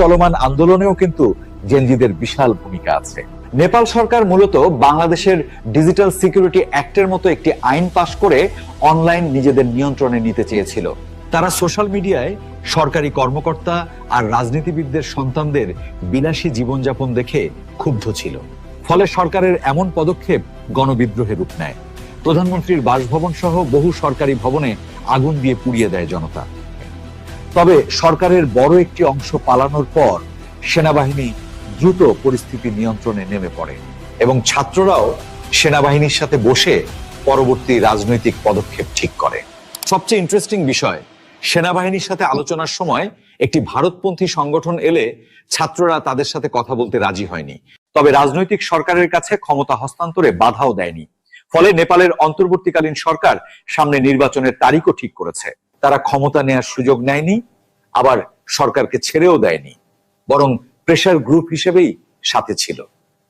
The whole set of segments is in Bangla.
চলমান আন্দোলনেও কিন্তু জেনজিদের বিশাল ভূমিকা আছে। নেপাল সরকার মূলত বাংলাদেশের ডিজিটাল সিকিউরিটি অ্যাক্টের মতো একটি আইন পাশ করে অনলাইন নিজেদের নিয়ন্ত্রণে নিতে চেয়েছিল। তারা সোশ্যাল মিডিয়ায় সরকারি কর্মকর্তা আর রাজনীতিবিদদের সন্তানদের বিলাসী জীবনযাপন দেখে ক্ষুব্ধ ছিল। ফলে সরকারের এমন পদক্ষেপ গণবিদ্রোহে রূপ নেয়। প্রধানমন্ত্রীর বাসভবন সহ বহু সরকারি ভবনে আগুন দিয়ে পুড়িয়ে দেয় জনতা। তবে সরকারের বড় একটি অংশ পালানোর পর সেনাবাহিনী দ্রুত পরিস্থিতি নিয়ন্ত্রণে নেমে পড়ে এবং ছাত্ররাও সেনাবাহিনীর সাথে বসে পরবর্তী রাজনৈতিক পদক্ষেপ ঠিক করে। সবচেয়ে ইন্টারেস্টিং বিষয়, সেনাবাহিনীর সাথে আলোচনার সময় একটি ভারতপন্থী সংগঠন এলে ছাত্ররা তাদের সাথে কথা বলতে রাজি হয়নি। তবে রাজনৈতিক সরকারের কাছে ক্ষমতা হস্তান্তরে বাধাও দেয়নি। ফলে নেপালের অন্তর্বর্তীকালীন সরকার সামনে নির্বাচনের তারিখও ঠিক করেছে। তারা ক্ষমতা নেয়ার সুযোগ নেয়নি, আবার সরকারকে ছেড়েও দেয়নি, বরং প্রেশার গ্রুপ হিসেবেই সাথে ছিল।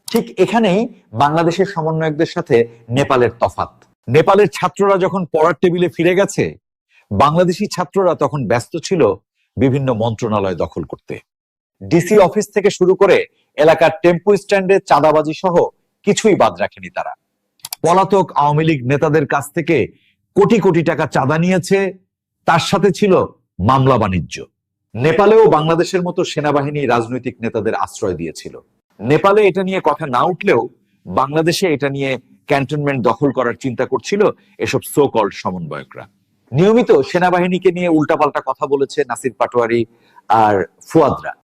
ঠিক এখানেই বাংলাদেশের সমন্বয়কদের সাথে নেপালের তফাত নেপালের ছাত্ররা যখন পড়ার টেবিলে ফিরে গেছে, বাংলাদেশি ছাত্ররা তখন ব্যস্ত ছিল বিভিন্ন মন্ত্রণালয় দখল করতে। ডিসি অফিস থেকে শুরু করে এলাকার টেম্পু স্ট্যান্ডে চাঁদাবাজি সহ কিছুই বাদ রাখেনি তারা। পলাতক আওয়ামী লীগ নেতাদের কাছ থেকে কোটি কোটি টাকা চাঁদা নিয়েছে তার সাথে ছিল মামলা বাণিজ্য। নেপালেও বাংলাদেশের মতো সেনাবাহিনী রাজনৈতিক নেতাদের আশ্রয় দিয়েছিল। নেপালে এটা নিয়ে কথা না উঠলেও বাংলাদেশে এটা নিয়ে ক্যান্টনমেন্ট দখল করার চিন্তা করছিল এসব সো কল সমন্বয়করা। নিয়মিত সেনাবাহিনীকে নিয়ে উল্টাপাল্টা কথা বলেছে নাসির পাটোয়ারি আর ফুয়াদরা।